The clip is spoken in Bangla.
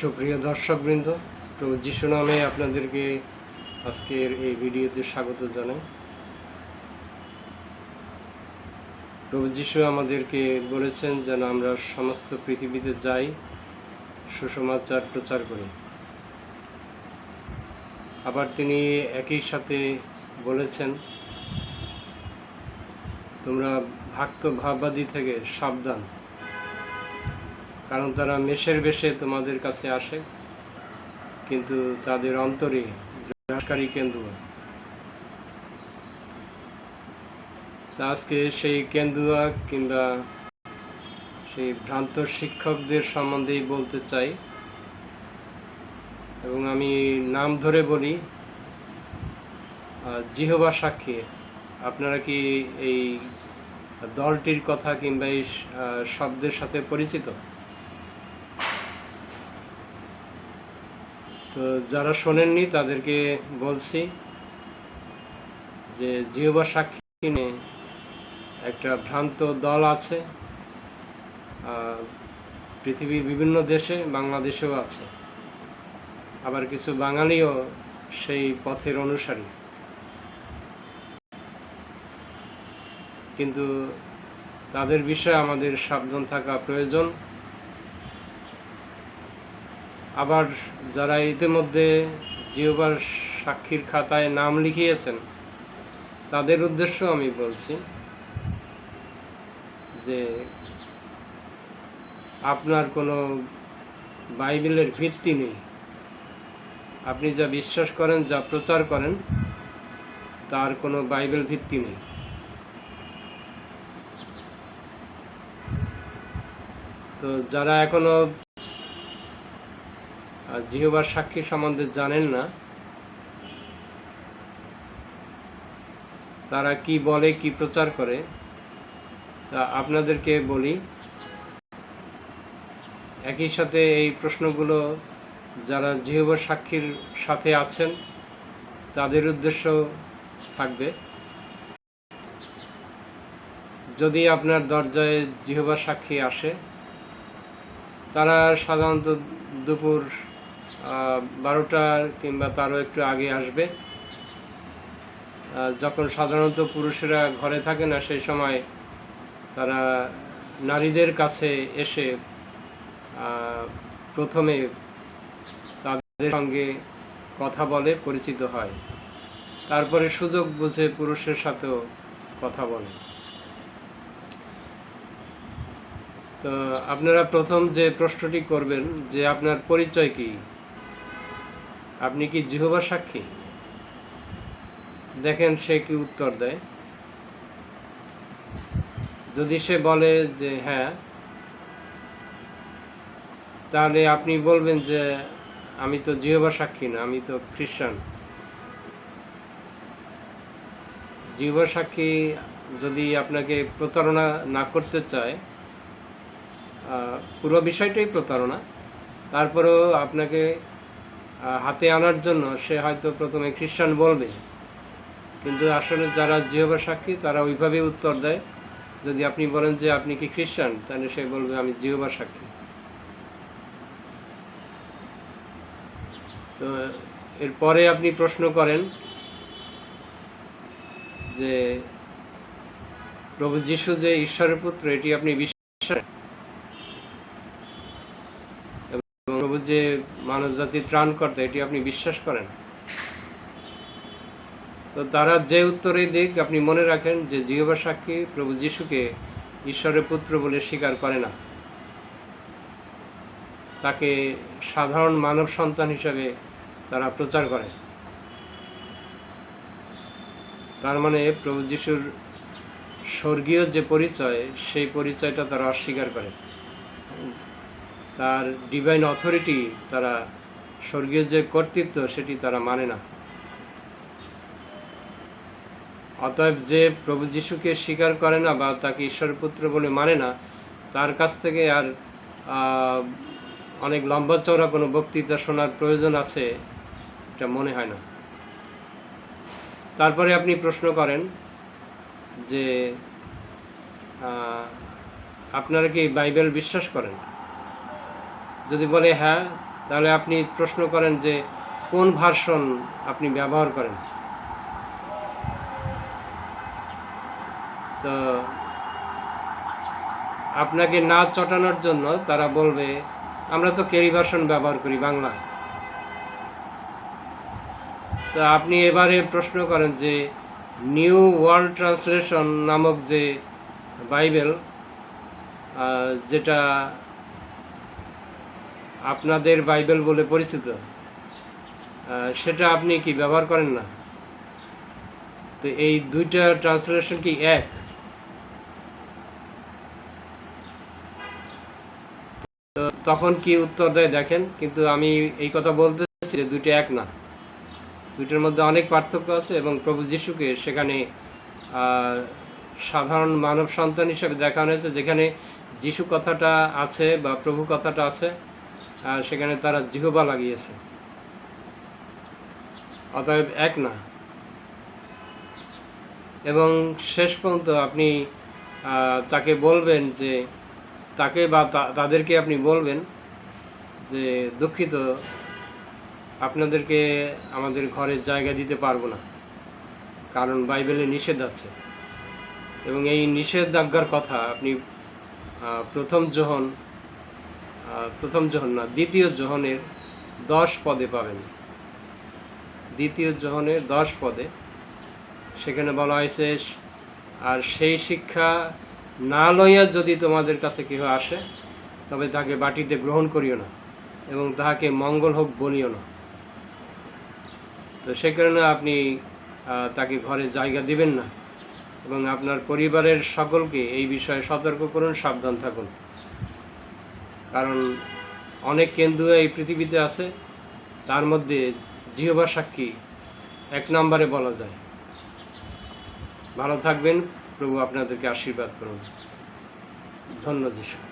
সুপ্রিয় দর্শকবৃন্দ, প্রভু যিশু নামে আপনাদেরকে আজকের এই ভিডিওতে স্বাগত জানাই। প্রভু যিশু আমাদেরকে বলেছেন যেন আমরা সমস্ত পৃথিবীতে যাই, সুসমাচার প্রচার করি। আবার তিনি একই সাথে বলেছেন, তোমরা ভক্ত ভাববাদী থেকে সাবধান। কারণ তারা মেষের বেশে তোমাদের কাছে আসে, কিন্তু তাদের অন্তরে বিনাশকারী কেন্দুয়া তা আজকে সেই কেন্দুয়া কিংবা সেই ভ্রান্ত শিক্ষকদের সম্বন্ধেই বলতে চাই, এবং আমি নাম ধরে বলি জিহবা সাক্ষী, আপনারা কি এই দলটির কথা কিংবা এই শব্দের সাথে পরিচিত? তো যারা শোনেননি তাদেরকে বলছি যে জিহবা সাক্ষী নিয়ে একটা ভ্রান্ত দল আছে পৃথিবীর বিভিন্ন দেশে বাংলাদেশেও আছে। আবার কিছু বাঙালিও সেই পথের অনুসারী। কিন্তু তাদের বিষয়ে আমাদের সাবধান থাকা প্রয়োজন। আবার যারা ইতিমধ্যে জিওবার সাক্ষীর খাতায় নাম লিখিয়েছেন, তাদের উদ্দেশ্য আমি বলছি যে আপনার কোনো বাইবেলের ভিত্তি নেই। আপনি যা বিশ্বাস করেন, যা প্রচার করেন, তার কোনো বাইবেল ভিত্তি নেই। তো যারা এখনও জিহবার সাক্ষী সম্বন্ধে জানেন না। তারা কি বলে, কি প্রচার করে, তা আপনাদেরকে বলি। একই সাথে এই প্রশ্নগুলো যারা জিহবার সাক্ষীর সাথে আছেন, তাদের উদ্দেশ্য থাকবে। যদি আপনার দরজায় জিহবার সাক্ষী আসে, তারা সাধারণত দুপুর বারোটার কিংবা তারও একটু আগে আসবে। যখন সাধারণত পুরুষেরা ঘরে থাকে না, সেই সময় তারা নারীদের কাছে এসে প্রথমে তাদের সঙ্গে কথা বলে, পরিচিত হয়। তারপরে সুযোগ বুঝে পুরুষের সাথেও কথা বলে। তো আপনারা প্রথম যে প্রশ্নটি করবেন, যে আপনার পরিচয় কি? আপনি কি জিহবা সাক্ষী? দেখেন সে কি উত্তর দেয়। যদি সে বলে যে হ্যাঁ তাহলে আপনি বলবেন যে আমি তো জিহবা সাক্ষী না, আমি তো খ্রিস্টান জিহবা সাক্ষী যদি আপনাকে প্রতারণা না করতে চায় পুরো বিষয়টাই প্রতারণা। তারপরেও আপনাকে হাতে আনার জন্য সে হয়তো প্রথমে খ্রিস্টান বলবে। কিন্তু আসলে যারা জিহবা সাক্ষী, তারা ওইভাবেই উত্তর দেয়। যদি আপনি বলেন যে আপনি কি খ্রিস্টান, তাহলে সে বলবে, আমি জিহবা সাক্ষী। তো এরপরে আপনি প্রশ্ন করেন যে প্রভু যিশু যে ঈশ্বরের পুত্র, এটি আপনি বিশ্বাস করেন? প্রভু যে মানব জাতির ত্রাণকর্তা, এটি আপনি বিশ্বাস করেন? তো তারা যে উত্তরেই দিক, আপনি মনে রাখেন যে জিহবা সাক্ষী প্রভু যিশুকে ঈশ্বরের পুত্র বলে স্বীকার করে না। তাকে সাধারণ মানব সন্তান হিসাবে তারা প্রচার করে। তার মানে প্রভু যিশুর স্বর্গীয় যে পরিচয়, সেই পরিচয়টা তারা অস্বীকার করে। তার ডিভাইন অথরিটি তারা স্বর্গীয় যে কর্তৃত্ব সেটি তারা মানে না। অতএব যে প্রভু যিশুকে স্বীকার করে না বা তাকে ঈশ্বরের পুত্র বলে মানে না, তার কাছ থেকে আর অনেক লম্বা চওড়া কোনো বক্তৃতা শোনার প্রয়োজন আছে, এটা মনে হয় না। তারপরে আপনি প্রশ্ন করেন যে আপনারা কি বাইবেল বিশ্বাস করেন? যদি বলে হ্যাঁ তাহলে আপনি প্রশ্ন করেন যে কোন ভার্সন আপনি ব্যবহার করেন? তো আপনাকে না চটানোর জন্য তারা বলবে, আমরা তো কেরি ভার্সন ব্যবহার করি বাংলা তো আপনি এবারে প্রশ্ন করেন যে নিউ ওয়ার্ল্ড ট্রান্সলেশন নামক যে বাইবেল যেটা আপনাদের বাইবেল বলে পরিচিত। সেটা আপনি কি ব্যবহার করেন না? তো এই দুইটা ট্রান্সলেশন কি এক? তখন কি উত্তর দেয় দেখেন, কিন্তু আমি এই কথা বলতে চাচ্ছি যে দুইটা এক না। দুইটার মধ্যে অনেক পার্থক্য আছে এবং প্রভু যিশুকে সেখানে সাধারণ মানব সন্তান হিসেবে দেখানো হয়েছে, যেখানে যিশু কথাটা আছে বা প্রভু কথাটা আছে। আর সেখানে তারা জিহবা লাগিয়েছে। অতএব এক না। এবং শেষ পর্যন্ত আপনি তাকে বলবেন যে তাকে বা তাদেরকে আপনি বলবেন যে দুঃখিত আপনাদেরকে আমাদের ঘরের জায়গা দিতে পারব না। কারণ বাইবেলে নিষেধ আছে। এবং এই নিষেধাজ্ঞার কথা আপনি প্রথম আহ, প্রথম যোহন না দ্বিতীয় যোহনের দশ পদে পাবেন। দ্বিতীয় যোহনের দশ পদে। সেখানে বলা হয়েছে, আর সেই শিক্ষা না লইয়া যদি তোমাদের কাছে কেহ আসে, তবে তাকে বাটিতে গ্রহণ করিও না এবং তাহাকে মঙ্গল হোক বলিও না। তো সে কারণে আপনি তাকে ঘরে জায়গা দিবেন না এবং আপনার পরিবারের সকলকে এই বিষয়ে সতর্ক করুন, সাবধান থাকুন। কারণ অনেক কেন্দ্র এই পৃথিবীতে আছে, তার মধ্যে জিহবা সাক্ষী এক নম্বরে বলা যায়। ভালো থাকবেন, প্রভু আপনাদেরকে আশীর্বাদ করুন। ধন্য যিশু